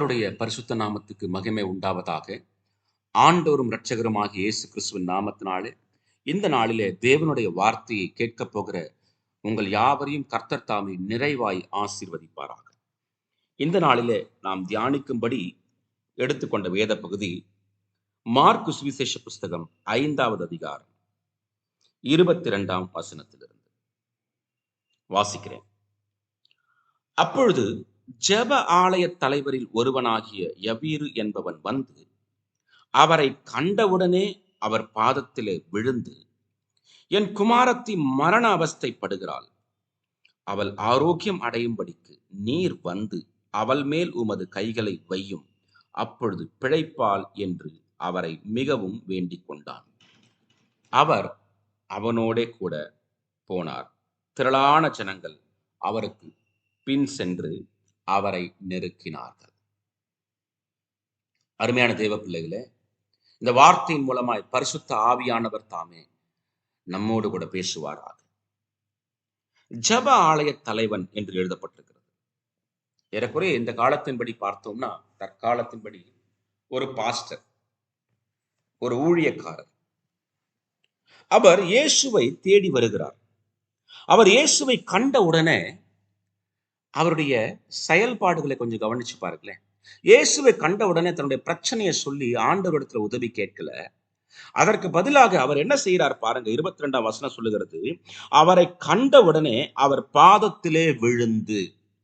கர்த்தருடைய பரிசுத்த நாமத்துக்கு மகிமை உண்டாவதாக. ஆண்டவரும் இரட்சகருமாகிய இயேசு கிறிஸ்துவின் நாமத்தினாலே இந்த நாளிலே தேவனுடைய வார்த்தையை கேட்கப் போகிற உங்கள் யாவரையும் கர்த்தர் தாமே நிறைவாய் ஆசீர்வதிப்பாராக. இந்த நாளிலே நாம் தியானிக்கும்படி எடுத்துக்கொண்ட வேத பகுதி மார்க்கு சுவிசேஷ புஸ்தகம் ஐந்தாவது அதிகாரம் இருபத்தி இரண்டாம் வசனத்திலிருந்து வாசிக்கிறேன். அப்பொழுது ஜெப ஆலய தலைவரில் ஒருவனாகிய யவீரு என்பவன் வந்து அவரை கண்டவுடனே அவர் பாதத்திலே விழுந்து என் குமாரத்தி மரண அவஸ்தைப்படுகிறாள். அவள் ஆரோக்கியம் அடையும்படிக்கு நீர் வந்து அவள் மேல் உமது கைகளை வையும். அப்பொழுது பிழைப்பாள் என்று அவரை மிகவும் வேண்டிக் கொண்டான். அவர் அவனோடே கூட போனார். திரளான ஜனங்கள் அவருக்கு பின் சென்று அவரை நெருக்கினார்கள். அருமையான தெய்வ பிள்ளைகளே இந்த வார்த்தையின் மூலமாய் பரிசுத்த ஆவியானவர் தாமே நம்மோடு கூட பேசுவாராக. ஜப ஆலய தலைவன் என்று எழுதப்பட்டிருக்கிறது. ஏறக்குறைய இந்த காலத்தின்படி பார்த்தோம்னா தற்காலத்தின்படி ஒரு பாஸ்டர் ஒரு ஊழியக்காரர். அவர் இயேசுவை தேடி வருகிறார். அவர் இயேசுவை கண்ட உடனே அவருடைய செயல்பாடுகளை கொஞ்சம் கவனிச்சு பாருங்களேன். இயேசுவை கண்ட உடனே தன்னுடைய பிரச்சனையை சொல்லி ஆண்டவரிடத்துல உதவி கேட்கல. அதற்கு பதிலாக அவர் என்ன செய்யறார் பாருங்க இருபத்தி ரெண்டாம் வசனம் சொல்லுகிறது அவரை கண்ட உடனே அவர் பாதத்திலே விழுந்து.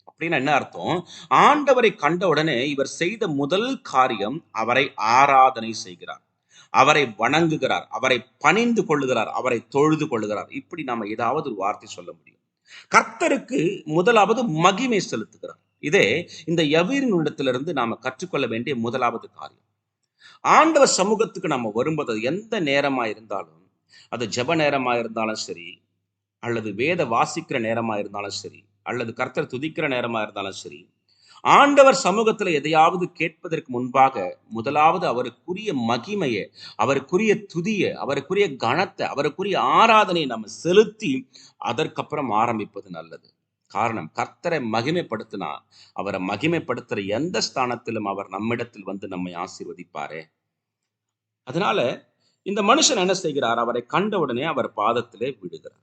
அப்படின்னு என்ன அர்த்தம்? ஆண்டவரை கண்ட உடனே இவர் செய்த முதல் காரியம் அவரை ஆராதனை செய்கிறார். அவரை வணங்குகிறார் அவரை பணிந்து கொள்ளுகிறார் அவரை தொழுது கொள்ளுகிறார். இப்படி நாம ஏதாவது ஒரு வார்த்தை சொல்ல முடியும். கர்த்தருக்கு முதலாவது மகிமை செலுத்துகிறார். இதே இந்த யவீரின் இடத்திலிருந்து நாம கற்றுக்கொள்ள வேண்டிய முதலாவது காரியம். ஆண்டவர் சமூகத்துக்கு நம்ம வரும்போது எந்த நேரமா இருந்தாலும் அது ஜெப நேரமா இருந்தாலும் சரி அல்லது வேத வாசிக்கிற நேரமா இருந்தாலும் சரி அல்லது கர்த்தர் துதிக்கிற நேரமா இருந்தாலும் சரி ஆண்டவர் சமூகத்துல எதையாவது கேட்பதற்கு முன்பாக முதலாவது அவருக்குரிய மகிமையை அவருக்குரிய துதிய அவருக்குரிய கணத்தை அவருக்குரிய ஆராதனையை நம்ம செலுத்தி அதற்கப்புறம் ஆரம்பிப்பது நல்லது. காரணம் கர்த்தரை மகிமைப்படுத்தினா அவரை மகிமைப்படுத்துற எந்த ஸ்தானத்திலும் அவர் நம்மிடத்தில் வந்து நம்மை ஆசீர்வதிப்பாரே. அதனால இந்த மனுஷன் என்ன செய்கிறார்? அவரை கண்டவுடனே அவர் பாதத்திலே விடுகிறார்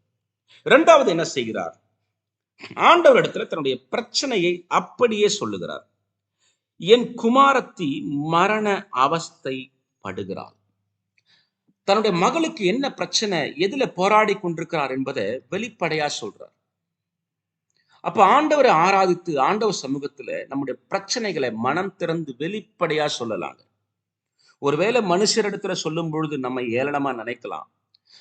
இரண்டாவது என்ன செய்கிறார்? ஆண்டவரிடத்துல தன்னுடைய பிரச்சனையை அப்படியே சொல்லுகிறார். என் குமாரத்தி மரண அவஸ்தை படுகிறாள் தன்னுடைய மகளுக்கு என்ன பிரச்சனை எதுல போராடி கொண்டிருக்கிறார் என்பதை வெளிப்படையா சொல்றார். அப்ப ஆண்டவரை ஆராதித்து ஆண்டவர் சமூகத்துல நம்முடைய பிரச்சனைகளை மனம் திறந்து வெளிப்படையா சொல்லலாங்க. ஒருவேளை மனுஷரிடத்துல சொல்லும் பொழுது நம்ம ஏளனமா நினைக்கலாம்.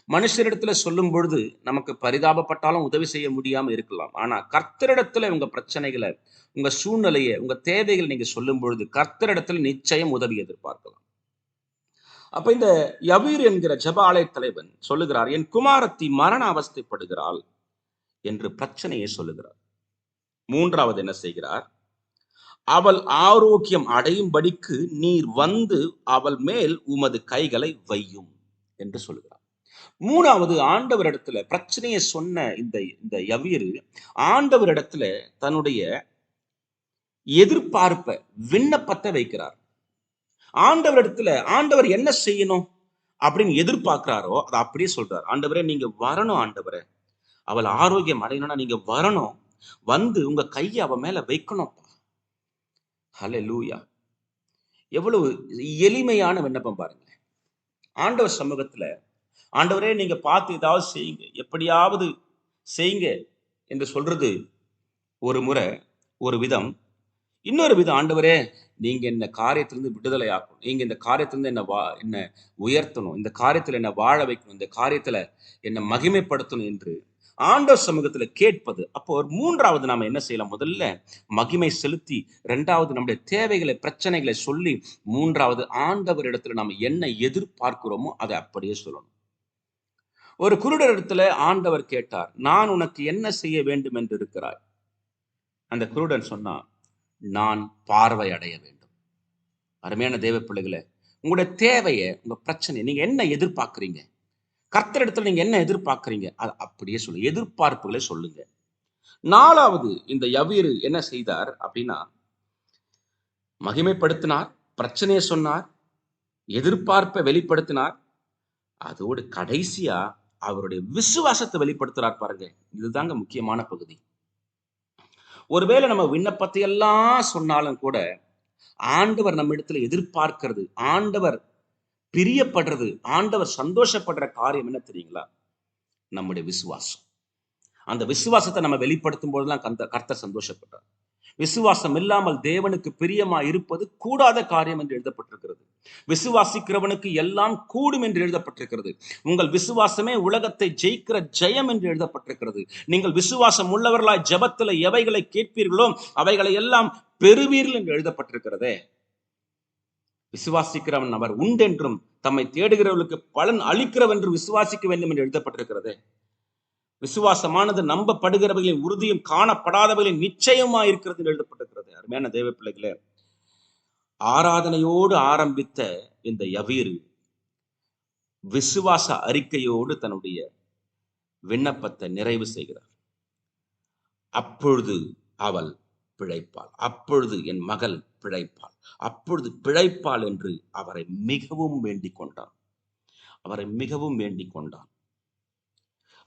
மனுஷரிடத்துல சொல்லும் பொழுது நமக்கு பரிதாபப்பட்டாலும் உதவி செய்ய முடியாம இருக்கலாம். ஆனா கர்த்தரிடத்துல உங்க பிரச்சனைகளை உங்க சூழ்நிலையை உங்க தேவைகளை நீங்க சொல்லும் பொழுது கர்த்தரிடத்துல நிச்சயம் உதவி எதிர்பார்க்கலாம். அப்ப இந்த யவீர் என்கிற ஜபாலய தலைவன் சொல்லுகிறார் என் குமாரத்தி மரண அவஸ்தைப்படுகிறாள் என்று பிரச்சனையை சொல்லுகிறார். மூன்றாவது என்ன செய்கிறார்? அவள் ஆரோக்கியம் அடையும்படிக்கு நீர் வந்து அவள் மேல் உமது கைகளை வையும் என்று சொல்லுகிறார். மூணாவது ஆண்டவரிடத்துல பிரச்சனையை சொன்ன இந்த இந்த யவீர் ஆண்டவரிடத்துல தன்னுடைய எதிர்பார்ப்பை விண்ணப்பத்தை வைக்கிறார். ஆண்டவரிடத்துல ஆண்டவர் என்ன செய்யணும் அப்படின்னு எதிர்பார்க்கிறாரோ அதை அப்படியே சொல்றார். ஆண்டவரே நீங்க வரணும் ஆண்டவரே. அவள் ஆரோக்கியம் அடையணும்னா நீங்க வரணும். வந்து உங்க கையை அவ மேல வைக்கணும்ப்பா. ஹலே லூயா எவ்வளவு எளிமையான விண்ணப்பம் பாருங்க ஆண்டவர் சமூகத்துல ஆண்டவரே நீங்க பார்த்து ஏதாவது செய்யுங்க. எப்படியாவது செய்யுங்க என்று சொல்றது ஒரு முறை ஒரு விதம். இன்னொரு விதம் ஆண்டவரே நீங்க இந்த காரியத்திலிருந்து விடுதலை ஆக்கணும் நீங்க இந்த காரியத்திலிருந்து என்ன வா என்ன உயர்த்தணும். இந்த காரியத்துல என்ன வாழ வைக்கணும். இந்த காரியத்துல என்ன மகிமைப்படுத்தணும் என்று ஆண்டவர் சமூகத்துல கேட்பது. அப்போ ஒரு மூன்றாவது நாம என்ன செய்யலாம்? முதல்ல மகிமை செலுத்தி ரெண்டாவது நம்முடைய தேவைகளை பிரச்சனைகளை சொல்லி மூன்றாவது ஆண்டவர் இடத்துல நாம என்ன எதிர்பார்க்கிறோமோ அதை அப்படியே சொல்லணும். ஒரு குருடரிடத்துல ஆண்டவர் கேட்டார் நான் உனக்கு என்ன செய்ய வேண்டும் என்று இருக்கிறாய்? அந்த குருடன் சொன்னான் நான் பார்வை அடைய வேண்டும். அருமையான தேவ பிள்ளைகளை உங்களுடைய தேவையை உங்க பிரச்சனை நீங்க என்ன எதிர்பார்க்குறீங்க? கர்த்தரிடத்துல நீங்க என்ன எதிர்பார்க்குறீங்க? அது அப்படியே சொல்லுங்க எதிர்பார்ப்புகளை சொல்லுங்க. நாலாவது இந்த யவீரு என்ன செய்தார் அப்படின்னா மகிமைப்படுத்தினார் பிரச்சனையை சொன்னார் எதிர்பார்ப்பை வெளிப்படுத்தினார். அதோடு கடைசியா அவருடைய விசுவாசத்தை வெளிப்படுத்துறார் பாருங்க. இதுதாங்க முக்கியமான பகுதி. ஒருவேளை நம்ம விண்ணப்பத்தை எல்லாம் சொன்னாலும் கூட ஆண்டவர் நம்ம இடத்துல எதிர்பார்க்கிறது ஆண்டவர் பிரியப்படுறது ஆண்டவர் சந்தோஷப்படுற காரியம் என்ன தெரியுங்களா? நம்முடைய விசுவாசம். அந்த விசுவாசத்தை நம்ம வெளிப்படுத்தும் போதெல்லாம் கந்த கர்த்தர் சந்தோஷப்பட்டார். விசுவாசம் இல்லாமல் தேவனுக்கு பிரியமா இருப்பது கூடாத காரியம் என்று எழுதப்பட்டிருக்கிறது. விசுவாசிக்கிறவனுக்கு எல்லாம் கூடும் என்று எழுதப்பட்டிருக்கிறது. உங்கள் விசுவாசமே உலகத்தை ஜெயிக்கிற ஜெயம் என்று எழுதப்பட்டிருக்கிறது. நீங்கள் விசுவாசம் உள்ளவர்களாய் ஜெபத்துல எவைகளை கேட்பீர்களோ அவைகளை எல்லாம் பெறுவீர்கள் என்று எழுதப்பட்டிருக்கிறதே. விசுவாசிக்கிறவன் அவர் உண்டென்றும் தம்மை தேடுகிறவர்களுக்கு பலன் அளிக்கிறவென்று விசுவாசிக்க வேண்டும் என்று எழுதப்பட்டிருக்கிறதே. விசுவாசமானது நம்பப்படுகிறவர்களின் உறுதியும் காணப்படாதவர்களின் நிச்சயமா இருக்கிறது எழுதப்பட்டிருக்கிறது. அருமையான தேவ பிள்ளைகளே ஆராதனையோடு ஆரம்பித்த இந்த யவீரு விசுவாச அறிக்கையோடு தன்னுடைய விண்ணப்பத்தை நிறைவு செய்கிறார். அப்பொழுது அவள் பிழைப்பாள் அப்பொழுது என் மகள் பிழைப்பாள் அப்பொழுது பிழைப்பாள் என்று அவரை மிகவும் வேண்டிக் கொண்டான். அவரை மிகவும் வேண்டிக் கொண்டான்.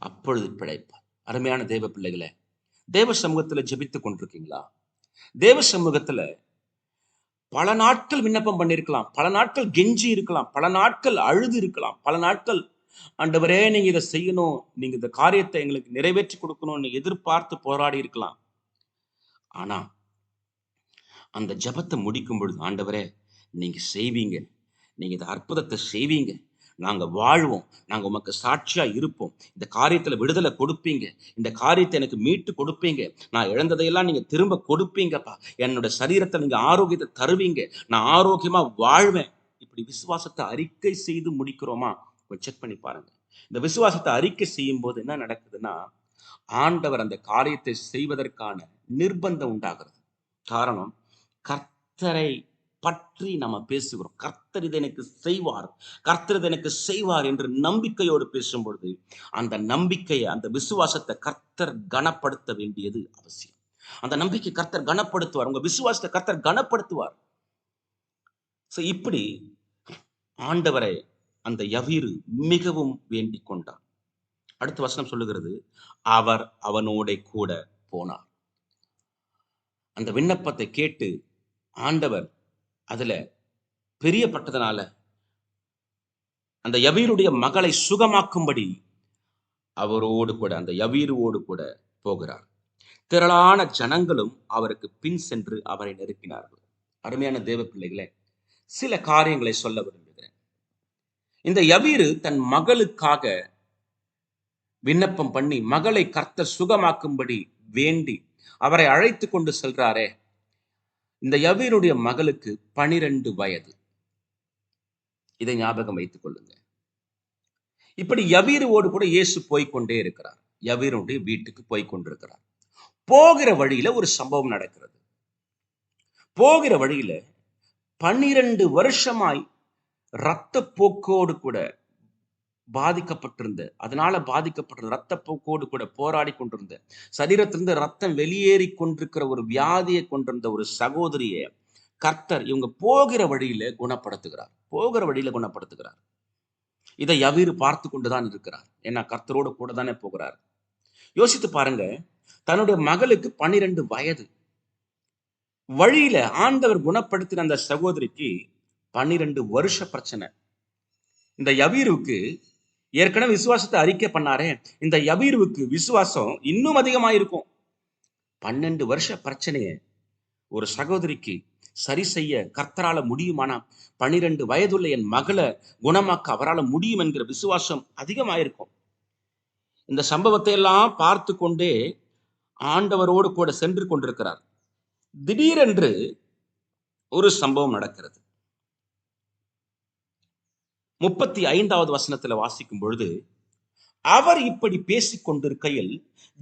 அப்பொழுது பிழைப்பார் அருமையான தேவ பிள்ளைகளை தேவ சமூகத்தில் ஜெபித்து கொண்டிருக்கீங்களா? தேவ சமூகத்தில் பல நாட்கள் விண்ணப்பம் பண்ணியிருக்கலாம் பல நாட்கள் கெஞ்சி இருக்கலாம் பல நாட்கள் அழுது இருக்கலாம் பல நாட்கள் ஆண்டவரே நீங்க இதை செய்யணும் நீங்க இந்த காரியத்தை எங்களுக்கு நிறைவேற்றி கொடுக்கணும்னு எதிர்பார்த்து போராடி இருக்கலாம். ஆனா அந்த ஜெபத்தை முடிக்கும் பொழுது ஆண்டவரே நீங்க செய்வீங்க நீங்க இந்த அற்புதத்தை செய்வீங்க நாங்க வாழ்வோம். நாங்க உமக்கு சாட்சியா இருப்போம். இந்த காரியத்துல விடுதலை கொடுப்பீங்க. இந்த காரியத்தை எனக்கு மீட்டு கொடுப்பீங்க. நான் இழந்ததையெல்லாம் நீங்க திரும்ப கொடுப்பீங்கப்பா. என்னோட சரீரத்தை நீங்க ஆரோக்கியத்தை தருவீங்க. நான் ஆரோக்கியமா வாழ்வேன். இப்படி விசுவாசத்தை அறிக்கை செய்து முடிக்கிறோமா? கொஞ்சம் செக் பண்ணி பாருங்க. இந்த விசுவாசத்தை அறிக்கை செய்யும் போது என்ன நடக்குதுன்னா ஆண்டவர் அந்த காரியத்தை செய்வதற்கான நிர்பந்தம் உண்டாகிறது. காரணம் கர்த்தரை பற்றி நம்ம பேசுகிறோம். கர்த்தர் இதை எனக்கு செய்வார். கர்த்தர் இதை எனக்கு செய்வார் என்று நம்பிக்கையோடு பேசும் பொழுது அந்த நம்பிக்கையை அந்த விசுவாசத்தை கர்த்தர் கனப்படுத்த வேண்டியது அவசியம். அந்த நம்பிக்கை கர்த்தர் கனப்படுத்துவார். உங்க விசுவாசத்தை கர்த்தர் கனப்படுத்துவார். ஸோ இப்படி ஆண்டவரை அந்த யவீரு மிகவும் வேண்டிக் கொண்டார். அடுத்த வசனம் சொல்லுகிறது அவர் அவனோட கூட போனார். அந்த விண்ணப்பத்தை கேட்டு ஆண்டவர் அதுல பிரியப்பட்டதனால அந்த யவீருடைய மகளை சுகமாக்கும்படி அவரோடு கூட அந்த யவீருவோடு கூட போகிறார். திரளான ஜனங்களும் அவருக்கு பின் சென்று அவரை நெருக்கினார்கள் அருமையான தேவ பிள்ளைகளே சில காரியங்களை சொல்ல விரும்புகிறேன். இந்த யவீரு தன் மகளுக்காக விண்ணப்பம் பண்ணி மகளை கர்த்தர் சுகமாக்கும்படி வேண்டி அவரை அழைத்து கொண்டு செல்றாரே இந்த யவீருடைய மகளுக்கு பனிரெண்டு வயது. இதை ஞாபகம் வைத்துக் கொள்ளுங்க. இப்படி யவீருவோடு கூட இயேசு போய்க்கொண்டே இருக்கிறார். யவீருடைய வீட்டுக்கு போய்கொண்டிருக்கிறார் போகிற வழியில ஒரு சம்பவம் நடக்கிறது. போகிற வழியில பன்னிரண்டு வருஷமாய் இரத்த போக்கோடு கூட பாதிக்கப்பட்டிருந்த அதனால பாதிக்கப்பட்டிருந்த ரத்த போக்கோடு கூட போராடி கொண்டிருந்த சரீரத்திலிருந்து ரத்தம் வெளியேறி கொண்டிருக்கிற ஒரு வியாதியை கொண்டிருந்த ஒரு சகோதரியை கர்த்தர் இவங்க போகிற வழியில குணப்படுத்துகிறார். போகிற வழியில குணப்படுத்துகிறார். இதை யவீரு பார்த்து கொண்டுதான் இருக்கிறார். ஏன்னா கர்த்தரோட கூட தானே போகிறார். யோசித்து பாருங்க தன்னுடைய மகளுக்கு பனிரெண்டு வயது. வழியில ஆண்டவர் குணப்படுத்தின அந்த சகோதரிக்கு பன்னிரண்டு வருஷ பிரச்சனை. இந்த யவீருக்கு ஏற்கனவே விசுவாசத்தை அறிக்கை பண்ணாரே. இந்த யபீர்வுக்கு விசுவாசம் இன்னும் அதிகமாயிருக்கும். பன்னெண்டு வருஷ பிரச்சனைய ஒரு சகோதரிக்கு சரி செய்ய கர்த்தரால முடியுமானா? பனிரெண்டு வயதுள்ள என் மகளை குணமாக்க அவரால முடியும் என்கிற விசுவாசம் அதிகமாயிருக்கும். இந்த சம்பவத்தை எல்லாம் பார்த்து கொண்டே ஆண்டவரோடு கூட சென்று கொண்டிருக்கிறார். திடீரென்று ஒரு சம்பவம் நடக்கிறது. முப்பத்தி ஐந்தாவது வசனத்துல வாசிக்கும் பொழுது அவர் இப்படி பேசிக் கொண்டிருக்கையில்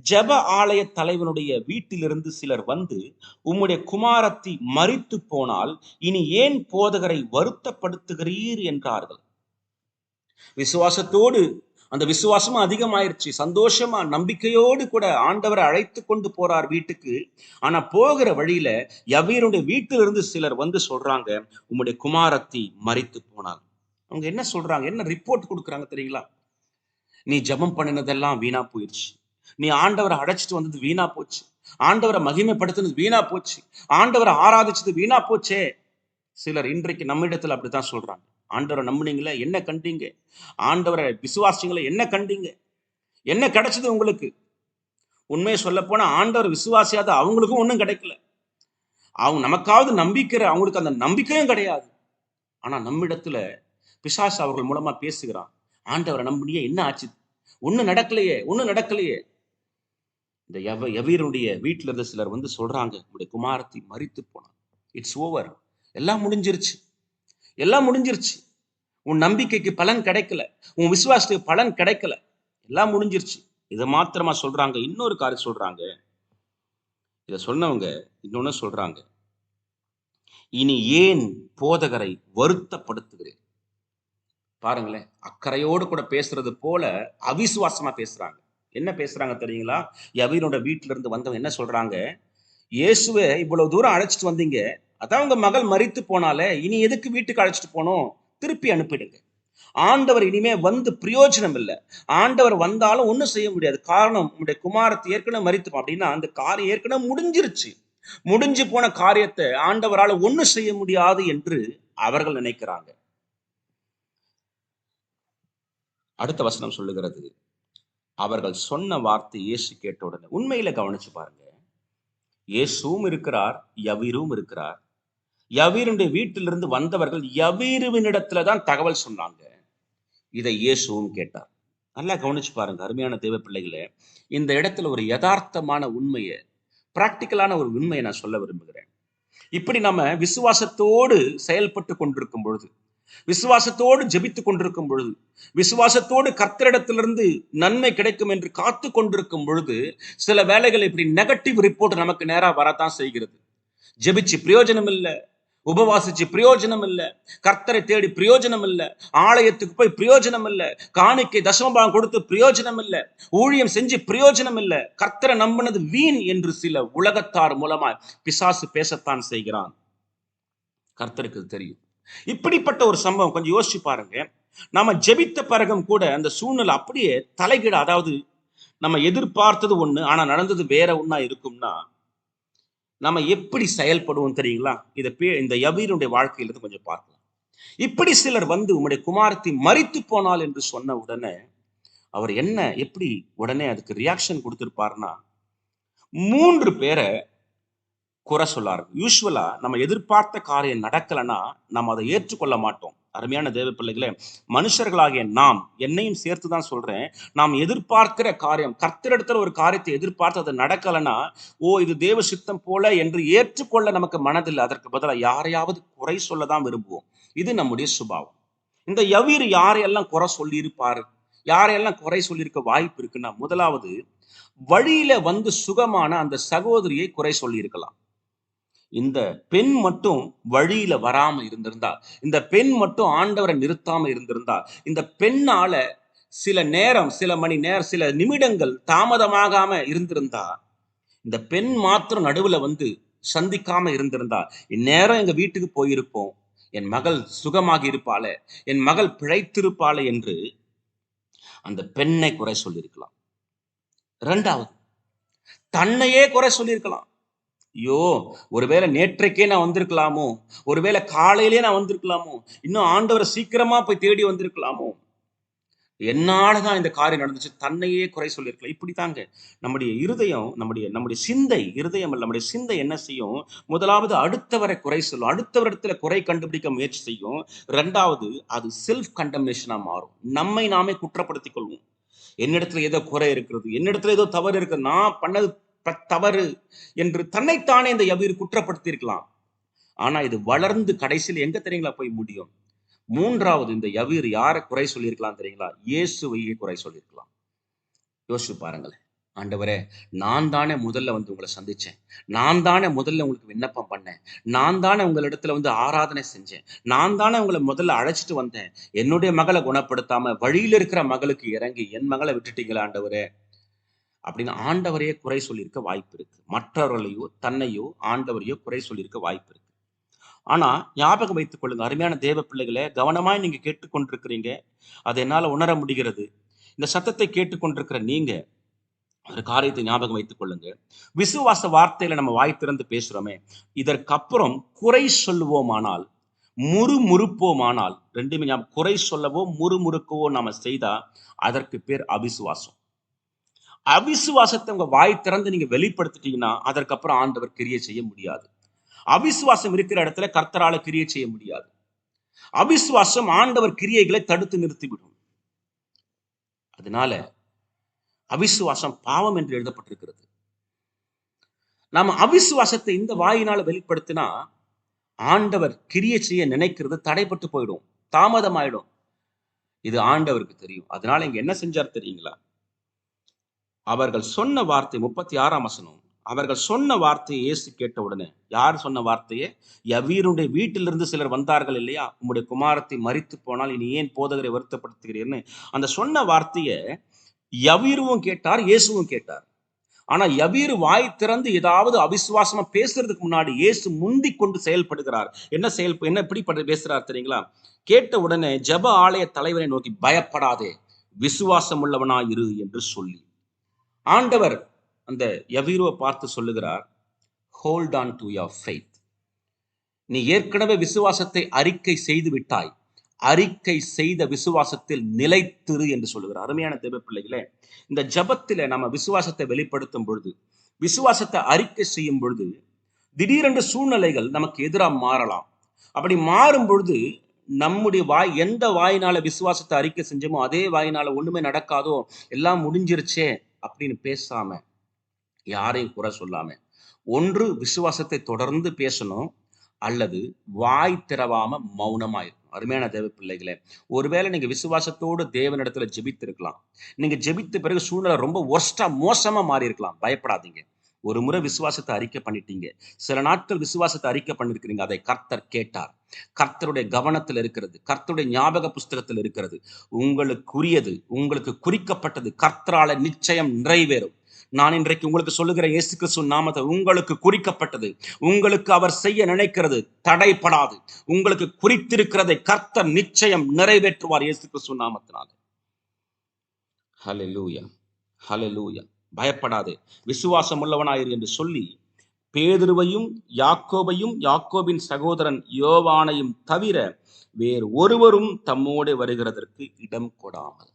ஜெப ஆலய தலைவனுடைய வீட்டிலிருந்து சிலர் வந்து உம்முடைய குமாரத்தி மறித்து போனால் இனி ஏன் போதகரை வருத்தப்படுத்துகிறீர்? என்றார்கள். விசுவாசத்தோடு அந்த விசுவாசமும் அதிகமாயிருச்சு. சந்தோஷமா நம்பிக்கையோடு கூட ஆண்டவரை அழைத்து கொண்டு போறார் வீட்டுக்கு. ஆனா போகிற வழியில யவீருடைய வீட்டிலிருந்து சிலர் வந்து சொல்றாங்க உம்முடைய குமாரத்தி மறித்து போனாள் அவங்க என்ன சொல்றாங்க? என்ன ரிப்போர்ட் கொடுக்குறாங்க தெரியுங்களா? நீ ஜெபம் பண்ணினதெல்லாம் வீணா போயிடுச்சு நீ ஆண்டவரை அழைச்சிட்டு வந்தது வீணா போச்சு. ஆண்டவரை மகிமைப்படுத்தினது வீணா போச்சு. ஆண்டவரை ஆராதிச்சது வீணா போச்சே. சிலர் இன்றைக்கு நம்ம இடத்துல அப்படித்தான் சொல்றாங்க. ஆண்டவரை நம்புனீங்களே? என்ன கண்டீங்க? ஆண்டவரை விசுவாசிங்களே? என்ன கண்டீங்க? என்ன கிடைச்சது உங்களுக்கு? உண்மையை சொல்ல போனா ஆண்டவர் விசுவாசியாத அவங்களுக்கும் ஒன்றும் கிடைக்கல. அவங்க நமக்காவது நம்பிக்கிற அவங்களுக்கு அந்த நம்பிக்கையும் கிடையாது. ஆனா நம்மிடத்துல பிசாஸ் அவர்கள் மூலமா பேசுகிறான். ஆண்டவரை நம்பினியே என்ன ஆச்சு? ஒன்றும் நடக்கலையே ஒன்றும் நடக்கலையே. இந்த எவ எவீருடைய வீட்டில் இருந்த சிலர் வந்து சொல்றாங்க உங்களுடைய குமாரத்தை மறித்து போனான். இட்ஸ் ஓவர் எல்லாம் முடிஞ்சிருச்சு. எல்லாம் முடிஞ்சிருச்சு. உன் நம்பிக்கைக்கு பலன் கிடைக்கல. உன் விசுவாசத்துக்கு பலன் கிடைக்கல. எல்லாம் முடிஞ்சிருச்சு. இதை மாத்திரமா சொல்றாங்க. இன்னொரு காரியம் சொல்றாங்க. இதை சொன்னவங்க இன்னொன்னு சொல்றாங்க. இனி ஏன் போதகரை வருத்தப்படுத்துகிறேன் பாருங்களேன் அக்கறையோடு கூட பேசுறது போல அவிசுவாசமா பேசுறாங்க. என்ன பேசுறாங்க தெரியுங்களா? யவீனோட வீட்டுல இருந்து வந்தவங்க என்ன சொல்றாங்க? இயேசுவை இவ்வளவு தூரம் அழைச்சிட்டு வந்தீங்க. அதான் உங்க மகள் மறித்து போனாலே இனி எதுக்கு வீட்டுக்கு அழைச்சிட்டு போனோம்? திருப்பி அனுப்பிடுங்க. ஆண்டவர் இனிமே வந்து பிரயோஜனம் இல்லை. ஆண்டவர் வந்தாலும் ஒன்றும் செய்ய முடியாது. காரணம் உங்களுடைய குமாரத்தை ஏற்கனவே மறித்து அப்படின்னா அந்த காரியம் ஏற்கனவே முடிஞ்சிருச்சு. முடிஞ்சு போன காரியத்தை ஆண்டவரால் ஒன்றும் செய்ய முடியாது என்று அவர்கள் நினைக்கிறாங்க. அடுத்த வசனம் சொல்லுகிறது. அவர்கள் சொன்ன வார்த்தை இயேசு கேட்ட உடனே உண்மையில கவனிச்சு பாருங்க. இயேசுவும் இருக்கிறார் யவீரும் இருக்கிறார். யவீருடைய வீட்டிலிருந்து வந்தவர்கள் யவீருவினிடத்துல தான் தகவல் சொன்னாங்க. இதை இயேசுவும் கேட்டார். நல்லா கவனிச்சு பாருங்க அருமையான தேவ பிள்ளைகளே. இந்த இடத்துல ஒரு யதார்த்தமான உண்மையை பிராக்டிக்கலான ஒரு உண்மையை நான் சொல்ல விரும்புகிறேன். இப்படி நம்ம விசுவாசத்தோடு செயல்பட்டு கொண்டிருக்கும் பொழுது விசுவாசத்தோடு ஜெபித்துக் கொண்டிருக்கும் பொழுது விசுவாசத்தோடு கர்த்தரிடத்திலிருந்து நன்மை கிடைக்கும் என்று காத்து கொண்டிருக்கும் பொழுது சில வேலைகள் இப்படி நெகட்டிவ் ரிப்போர்ட் நமக்கு நேரா வரத்தான் செய்கிறது. ஜெபிச்சு பிரயோஜனம் இல்லை உபவாசிச்சு பிரயோஜனம் இல்லை கர்த்தரை தேடி பிரயோஜனம் இல்லை ஆலயத்துக்கு போய் பிரயோஜனம் இல்லை காணிக்கை தசமபாலம் கொடுத்து பிரயோஜனம் இல்லை ஊழியம் செஞ்சு பிரயோஜனம் இல்லை கர்த்தரை நம்பினது வீண் என்று சில உலகத்தார் மூலமாய் பிசாசு பேசத்தான் செய்கிறான். கர்த்தருக்கு தெரியும். இப்படிப்பட்ட ஒரு சம்பவம் கொஞ்சம் யோசிச்சு பாருங்க. நாம ஜெபித்த பிறகும் கூட அந்த சூழ்நிலை அப்படியே தலைகீழ அதாவது நம்ம எதிர்பார்த்தது ஒண்ணு ஆனா நடந்தது வேற ஒன்னா இருக்கும்னா நம்ம எப்படி செயல்படுவோம் தெரியுங்களா? இதை பே இந்த யபீருடைய வாழ்க்கையில இருந்து கொஞ்சம் பார்க்கலாம். இப்படி சிலர் வந்து உம்முடைய குமாரத்தை மறித்து போனால் என்று சொன்ன உடனே அவர் என்ன எப்படி உடனே அதுக்கு ரியாக்ஷன் கொடுத்திருப்பாருன்னா மூன்று பேரை குறை சொல்லாரு. யூஸ்வலா நம்ம எதிர்பார்த்த காரியம் நடக்கலைன்னா நம்ம அதை ஏற்றுக்கொள்ள மாட்டோம். அருமையான தேவ பிள்ளைகளே மனுஷர்களாகிய நாம் என்னையும் சேர்த்து தான் சொல்றேன். நாம் எதிர்பார்க்கிற காரியம் கர்த்தரிடத்துல ஒரு காரியத்தை எதிர்பார்த்து அது நடக்கலைன்னா ஓ இது தேவ சித்தம் போல என்று ஏற்றுக்கொள்ள நமக்கு மனதில்லை. அதற்கு பதிலாக யாரையாவது குறை சொல்ல தான் விரும்புவோம். இது நம்முடைய சுபாவம். இந்த யவீர் யாரையெல்லாம் குறை சொல்லியிருப்பாரு? யாரையெல்லாம் குறை சொல்லியிருக்க வாய்ப்பு இருக்குன்னா முதலாவது வழியில வந்து சுகமான அந்த சகோதரியை குறை சொல்லியிருக்கலாம். இந்த பெண் மட்டும் வழியில வராம இருந்திருந்தா இந்த பெண் மட்டும் ஆண்டவரை நிறுத்தாம இருந்திருந்தா இந்த பெண்ணால சில நேரம் சில மணி நேரம் சில நிமிடங்கள் தாமதமாகாம இருந்திருந்தா இந்த பெண் மாத்திரம் நடுவுல வந்து சந்திக்காம இருந்திருந்தா இந்நேரம் எங்க வீட்டுக்கு போயிருப்போம் என் மகள் சுகமாக இருப்பாளே என் மகள் பிழைத்திருப்பாளே என்று அந்த பெண்ணை குறை சொல்லியிருக்கலாம். ரெண்டாவது தன்னையே குறை சொல்லியிருக்கலாம். ஐயோ ஒருவேளை நேற்றைக்கே நான் வந்திருக்கலாமோ? ஒருவேளை காலையிலே நான் வந்திருக்கலாமோ? இன்னும் ஆண்டவரை சீக்கிரமா போய் தேடி வந்திருக்கலாமோ? என்னாலதான் இந்த காரியம் நடந்துச்சு. தன்னையே குறை சொல்லியிருக்கலாம் இப்படித்தாங்க. நம்முடைய இருதயம் நம்முடைய நம்முடைய சிந்தை இருதயம் அல்ல நம்முடைய சிந்தை என்ன செய்யும்? முதலாவது அடுத்தவரை குறை சொல்லும். அடுத்தவரிடத்துல குறை கண்டுபிடிக்க முயற்சி செய்யும். ரெண்டாவது அது செல்ஃப் கண்டம்னேஷனா மாறும். நம்மை நாமே குற்றப்படுத்திக் கொள்வோம். என்னிடத்துல ஏதோ குறை இருக்கிறது என்னிடத்துல ஏதோ தவறு இருக்கு நான் பண்ணது தவறு என்று தன்னைத்தானே இந்த யவீர் குற்றப்படுத்தி இருக்கலாம் ஆனா இது வளர்ந்து கடைசியில் எங்க தெரியுங்களா போய் முடியும்? மூன்றாவது இந்த யவீர் யாரை குறை சொல்லியிருக்கலாம் தெரியுங்களா? இயேசுவையே குறை சொல்லியிருக்கலாம். யோசிச்சு பாருங்களேன். ஆண்டவரே நான் தானே முதல்ல வந்து உங்களை சந்திச்சேன். நான் தானே முதல்ல உங்களுக்கு விண்ணப்பம் பண்ணேன். நான் தானே உங்களிடத்துல வந்து ஆராதனை செஞ்சேன். நான் தானே உங்களை முதல்ல அழைச்சிட்டு வந்தேன். என்னுடைய மகளை குணப்படுத்தாம வழியில இருக்கிற மகளுக்கு இறங்கி என் மகளை விட்டுட்டீங்களா ஆண்டவரே? அப்படின்னு ஆண்டவரையே குறை சொல்லியிருக்க வாய்ப்பு இருக்கு. மற்றவர்களையோ தன்னையோ ஆண்டவரையோ குறை சொல்லியிருக்க வாய்ப்பு இருக்கு. ஆனா ஞாபகம் வைத்துக் கொள்ளுங்க. அருமையான தேவ பிள்ளைகளை கவனமாய் நீங்க கேட்டுக்கொண்டிருக்கிறீங்க. அதை என்னால உணர முடிகிறது. இந்த சத்தத்தை கேட்டுக்கொண்டிருக்கிற நீங்க ஒரு காரியத்தை ஞாபகம் வைத்துக் கொள்ளுங்க. விசுவாச வார்த்தையில நம்ம வாய் திறந்து பேசுறோமே இதற்கப்புறம் குறை சொல்லுவோமானால் முறுமுறுப்போமானால் ரெண்டுமே நாம் குறை சொல்லவோ முறுமுறுக்கவோ நாம செய்தா அதற்கு பேர் அவிசுவாசம். அவிசுவாசத்தை உங்க வாய் திறந்து நீங்க வெளிப்படுத்திட்டீங்கன்னா அதற்கப்புறம் ஆண்டவர் கிரியை செய்ய முடியாது. அவிசுவாசம் இருக்கிற இடத்துல கர்த்தரால கிரியை செய்ய முடியாது. அவிசுவாசம் ஆண்டவர் கிரியைகளை தடுத்து நிறுத்திவிடும். அதனால அவிசுவாசம் பாவம் என்று எழுதப்பட்டிருக்கிறது. நாம அவிசுவாசத்தை இந்த வாயினால வெளிப்படுத்தினா ஆண்டவர் கிரியை செய்ய நினைக்கிறது தடைப்பட்டு போயிடும் தாமதமாயிடும். இது ஆண்டவருக்கு தெரியும். அதனால இங்க என்ன செஞ்சார் தெரியுங்களா? அவர்கள் சொன்ன வார்த்தை முப்பத்தி ஆறாம் வசனம். அவர்கள் சொன்ன வார்த்தையை இயேசு கேட்ட உடனே யார் சொன்ன வார்த்தையை? யவீருடைய வீட்டிலிருந்து சிலர் வந்தார்கள் இல்லையா? உங்களுடைய குமாரத்தை மறித்து போனால் இனி ஏன் போதகரை வருத்தப்படுத்துகிறீர்னு அந்த சொன்ன வார்த்தையை யவீருவும் கேட்டார் இயேசுவும் கேட்டார். ஆனா யவீரு வாய் திறந்து ஏதாவது அவிசுவாசமா பேசுறதுக்கு முன்னாடி இயேசு முந்தி கொண்டு செயல்படுகிறார். என்ன செயல் என்ன எப்படி பேசுறார் தெரியுங்களா? கேட்ட உடனே ஜெப ஆலய தலைவரை நோக்கி பயப்படாதே. விசுவாசம் உள்ளவனா இரு என்று சொல்லி. ஆண்டவர் அந்த யவீருவை பார்த்து சொல்லுகிறார் hold on to your faith நீ ஏற்கனவே விசுவாசத்தை அறிக்கை செய்து விட்டாய். அறிக்கை செய்த விசுவாசத்தில் நிலைத்திரு என்று சொல்லுகிறார். அருமையான தேவ பிள்ளைகளே இந்த ஜபத்தில் நம்ம விசுவாசத்தை வெளிப்படுத்தும் பொழுது விசுவாசத்தை அறிக்கை செய்யும் பொழுது திடீரென்று சூழ்நிலைகள் நமக்கு எதிராக மாறலாம். அப்படி மாறும் பொழுது நம்முடைய வாய் எந்த வாயினால விசுவாசத்தை அறிக்கை செஞ்சோமோ அதே வாயினால ஒண்ணுமே நடக்காதோ எல்லாம் முடிஞ்சிருச்சே அப்படின்னு பேசாம யாரையும் குறை சொல்லாம ஒன்று விசுவாசத்தை தொடர்ந்து பேசணும் அல்லது வாய் திறவாம மௌனமா இருக்கும் அருமையான தேவ பிள்ளைகளே ஒருவேளை நீங்க விசுவாசத்தோடு தேவனிடத்துல ஜெபித்திருக்கலாம். நீங்க ஜெபித்த பிறகு சூழ்நிலை ரொம்ப ஒர்ஸ்டா மோசமா மாறி இருக்கலாம் பயப்படாதீங்க. ஒரு முறை விசுவாசத்தை அறிக்கை பண்ணிட்டீங்க. சில நாட்கள் விசுவாசத்தை அறிக்கை பண்ணிருக்கிறீங்க. அதை கர்த்தர் கேட்டார். கர்த்தருடைய கவனத்தில் இருக்கிறது. கர்த்தருடைய ஞாபக புஸ்தகத்தில் இருக்கிறது. உங்களுக்குரியது உங்களுக்கு குறிக்கப்பட்டது. கர்த்தரால நிச்சயம் நிறைவேறும். நான் இன்றைக்கு உங்களுக்கு சொல்லுகிற இயேசு கிறிஸ்து நாமத்தை உங்களுக்கு குறிக்கப்பட்டது. உங்களுக்கு அவர் செய்ய நினைக்கிறது தடைப்படாது. உங்களுக்கு குறித்திருக்கிறதை கர்த்தர் நிச்சயம் நிறைவேற்றுவார் இயேசு கிறிஸ்து நாமத்தினால. ஹalleluya ஹalleluya பயப்படாதே. விசுவாசம் உள்ளவனாயிரு என்று சொல்லி பேதுருவையும் யாக்கோபையும் யாக்கோபின் சகோதரன் யோவானையும் தவிர வேறு ஒருவரும் தம்மோடு வருகிறதற்கு இடம் கொடாமல்.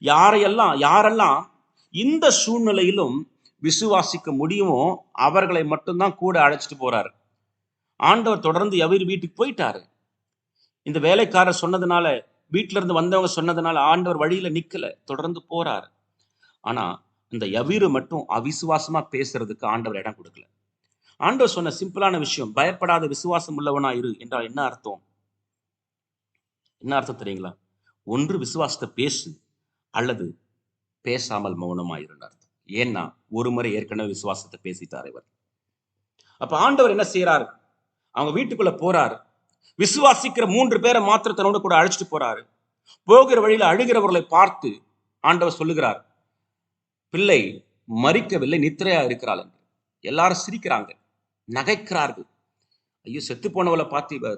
யாரையெல்லாம் யாரெல்லாம் இந்த சூழ்நிலையிலும் விசுவாசிக்க முடியுமோ அவர்களை மட்டும்தான் கூட அழைச்சிட்டு போறாரு. ஆண்டவர் தொடர்ந்து எவர் வீட்டுக்கு போயிட்டாரு. இந்த வேலைக்காரர் சொன்னதுனால வீட்ல இருந்து வந்தவங்க சொன்னதுனால ஆண்டவர் வழியில நிக்கல தொடர்ந்து போறாரு. ஆனா இந்த யவீரு மட்டும் அவிசுவாசமா பேசுறதுக்கு ஆண்டவர் இடம் கொடுக்கல. ஆண்டவர் சொன்ன சிம்பிளான விஷயம் பயப்படாத விசுவாசம் உள்ளவனா இரு என்றால் என்ன அர்த்தம்? என்ன அர்த்தம் தெரியுங்களா? ஒன்று விசுவாசத்தை பேசு அல்லது பேசாமல் மௌனமாயிருன்னு அர்த்தம். ஏன்னா ஒரு முறை ஏற்கனவே விசுவாசத்தை பேசிட்டார் இவர். அப்ப ஆண்டவர் என்ன செய்யறாரு அவங்க வீட்டுக்குள்ள போறாரு. விசுவாசிக்கிற மூன்று பேரை மாத்திர தன்னோட கூட அழைச்சிட்டு போறாரு. போகிற வழியில அழுகிறவர்களை பார்த்து ஆண்டவர் சொல்லுகிறார் பிள்ளை மறிக்கவில்லை நித்திரையா இருக்கிறாள் என்று. எல்லாரும் சிரிக்கிறாங்க நகைக்கிறார்கள். ஐயோ செத்து போனவளை பார்த்து இவ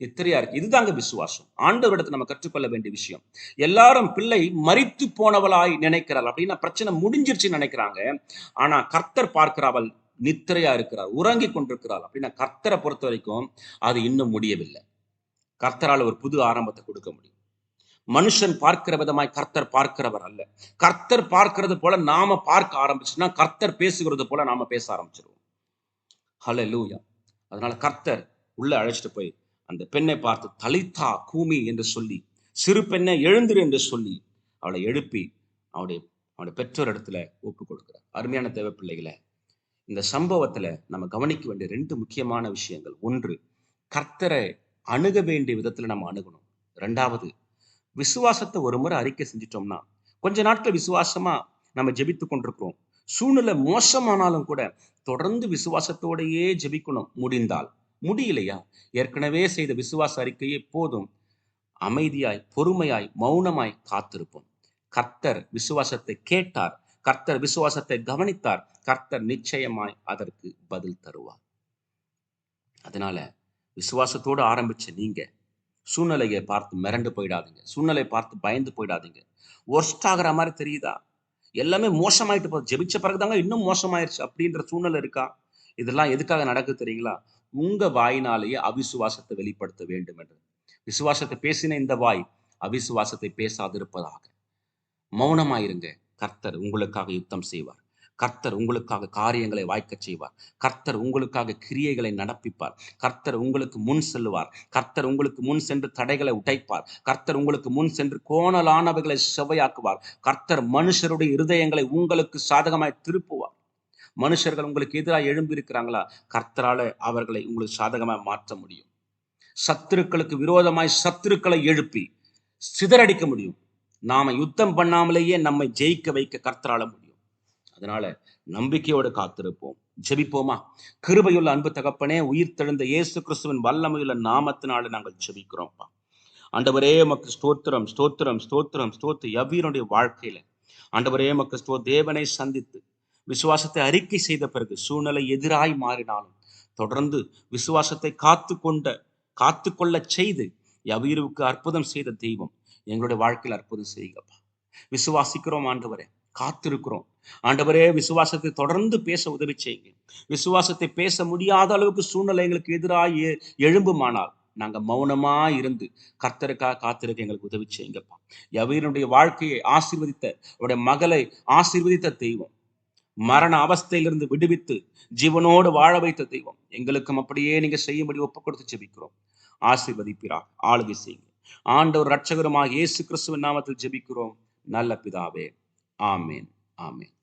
நித்திரையா இருக்கு. இதுதாங்க விசுவாசம். ஆண்டவரிடத்தை நம்ம கற்றுக்கொள்ள வேண்டிய விஷயம். எல்லாரும் பிள்ளை மறித்து போனவளாய் நினைக்கிறாள் அப்படின்னா பிரச்சனை முடிஞ்சிருச்சுன்னு நினைக்கிறாங்க. ஆனா கர்த்தர் பார்க்கிறாவள் நித்திரையா இருக்கிறார் உறங்கி கொண்டிருக்கிறாள் அப்படின்னா கர்த்தரை பொறுத்த வரைக்கும் அது இன்னும் முடியவில்லை. கர்த்தரால் ஒரு புது ஆரம்பத்தை கொடுக்க முடியும். மனுஷன் பார்க்கிற விதமாய் கர்த்தர் பார்க்கிறவர் அல்ல. கர்த்தர் பார்க்கிறது போல நாம பார்க்க ஆரம்பிச்சுன்னா கர்த்தர் பேசுகிறது போல நாம பேச ஆரம்பிச்சிருவோம். ஹலோ லூயா அதனால கர்த்தர் உள்ள அழைச்சிட்டு போய் அந்த பெண்ணை பார்த்து தலித்தா கூமி என்று சொல்லி சிறு பெண்ணை எழுந்துரு என்று சொல்லி அவளை எழுப்பி அவனுடைய அவனுடைய பெற்றோர் இடத்துல ஒப்பு கொடுக்கிறார். அருமையான தேவை பிள்ளைகளை இந்த சம்பவத்துல நம்ம கவனிக்க வேண்டிய ரெண்டு முக்கியமான விஷயங்கள். ஒன்று கர்த்தரை அணுக வேண்டிய விதத்துல நம்ம அணுகணும். ரெண்டாவது விசுவாசத்தை ஒரு முறை அறிக்கை செஞ்சிட்டோம்னா கொஞ்ச நாட்கள் விசுவாசமா நம்ம ஜெபித்து கொண்டிருக்கிறோம். சூழ்நிலை மோசமானாலும் கூட தொடர்ந்து விசுவாசத்தோடையே ஜெபிக்கணும். முடிந்தால். முடியலையா? ஏற்கனவே செய்த விசுவாச அறிக்கையே போதும். அமைதியாய் பொறுமையாய் மௌனமாய் காத்திருப்போம். கர்த்தர் விசுவாசத்தை கேட்டார். கர்த்தர் விசுவாசத்தை கவனித்தார். கர்த்தர் நிச்சயமாய் அதற்கு பதில் தருவார். அதனால விசுவாசத்தோடு ஆரம்பிச்ச நீங்க சூழ்நிலையை பார்த்து மிரண்டு போயிடாதீங்க. சூழ்நிலையை பார்த்து பயந்து போயிடாதீங்க. ஒர்ஸ்ட் ஆகிற மாதிரி தெரியுதா? எல்லாமே மோசமாயிட்டு போகுது. ஜெபிச்ச பிறகுதாங்க இன்னும் மோசமாயிருச்சு அப்படின்ற சூழ்நிலை இருக்கா? இதெல்லாம் எதுக்காக நடக்குது தெரியுங்களா? உங்க வாயினாலேயே அவிசுவாசத்தை வெளிப்படுத்த வேண்டும் என்று. விசுவாசத்தை பேசின இந்த வாய் அவிசுவாசத்தை பேசாதிருப்பதாக. மௌனமாயிருங்க. கர்த்தர் உங்களுக்காக யுத்தம் செய்வார். கர்த்தர் உங்களுக்காக காரியங்களை வாய்க்கச் செய்வார். கர்த்தர் உங்களுக்காக கிரியைகளை நடப்பிப்பார். கர்த்தர் உங்களுக்கு முன் செல்லுவார். கர்த்தர் உங்களுக்கு முன் சென்று தடைகளை உடைப்பார். கர்த்தர் உங்களுக்கு முன் சென்று கோணலானவைகளை செவ்வையாக்குவார். கர்த்தர் மனுஷருடைய இருதயங்களை உங்களுக்கு சாதகமாய் திருப்புவார். மனுஷர்கள் உங்களுக்கு எதிராக எழும்பி இருக்கிறாங்களா கர்த்தரால அவர்களை உங்களுக்கு சாதகமாய் மாற்ற முடியும். சத்துருக்களுக்கு விரோதமாய் சத்துருக்களை எழுப்பி சிதறடிக்க முடியும். நாம யுத்தம் பண்ணாமலேயே நம்மை ஜெயிக்க வைக்க கர்த்தரால முடியும். அதனால நம்பிக்கையோடு காத்திருப்போம். ஜெபிப்போமா? கிருபையுள்ள அன்பு தகப்பனே உயிர் தெழுந்த இயேசு கிறிஸ்துவின் வல்லமையுள்ள நாமத்தினால நாங்கள் ஜெபிக்கிறோம்ப்பா. ஆண்டவரே மக்கு ஸ்தோத்திரம் ஸ்தோத்திரம் ஸ்தோத்திரம் ஸ்தோத்து எவ்வீரனுடைய வாழ்க்கையில. ஆண்டவரே மக்கு ஸ்தோ தேவனை சந்தித்து விசுவாசத்தை அறிக்கை செய்த பிறகு சூழ்நிலை எதிராய் மாறினாலும் தொடர்ந்து விசுவாசத்தை காத்து கொண்ட காத்து கொள்ள செய்து யவீருவுக்கு அற்புதம் செய்த தெய்வம் எங்களுடைய வாழ்க்கையில் அற்புதம் செய்யுங்கப்பா. விசுவாசிக்கிறோம் ஆண்டவரே. காத்திருக்கிறோம். ஆண்டவரே விசுவாசத்தை தொடர்ந்து பேச உதவி செய்யுங்க. விசுவாசத்தை பேச முடியாத அளவுக்கு சூழ்நிலை எங்களுக்கு எதிராக எழும்புமானால் நாங்க மௌனமா இருந்து கர்த்தருக்காக காத்திருக்க எங்களுக்கு உதவி செய்யுங்கப்பா. யவீரனுடைய வாழ்க்கையை ஆசீர்வதித்த அவருடைய மகளை ஆசீர்வதித்த தெய்வம் மரண அவஸ்தையிலிருந்து விடுவித்து ஜீவனோடு வாழ வைத்த தெய்வம் எங்களுக்கும் அப்படியே நீங்க செய்யும்படி ஒப்பு கொடுத்து ஜெபிக்கிறோம். ஆசீர்வதிப்பிரா ஆளுகை செய்யுங்க. ஆண்டவர் ரட்சகருமாக இயேசு கிறிஸ்துவின் நாமத்தில் ஜெபிக்கிறோம். நல்ல பிதாவே Amen. Amen.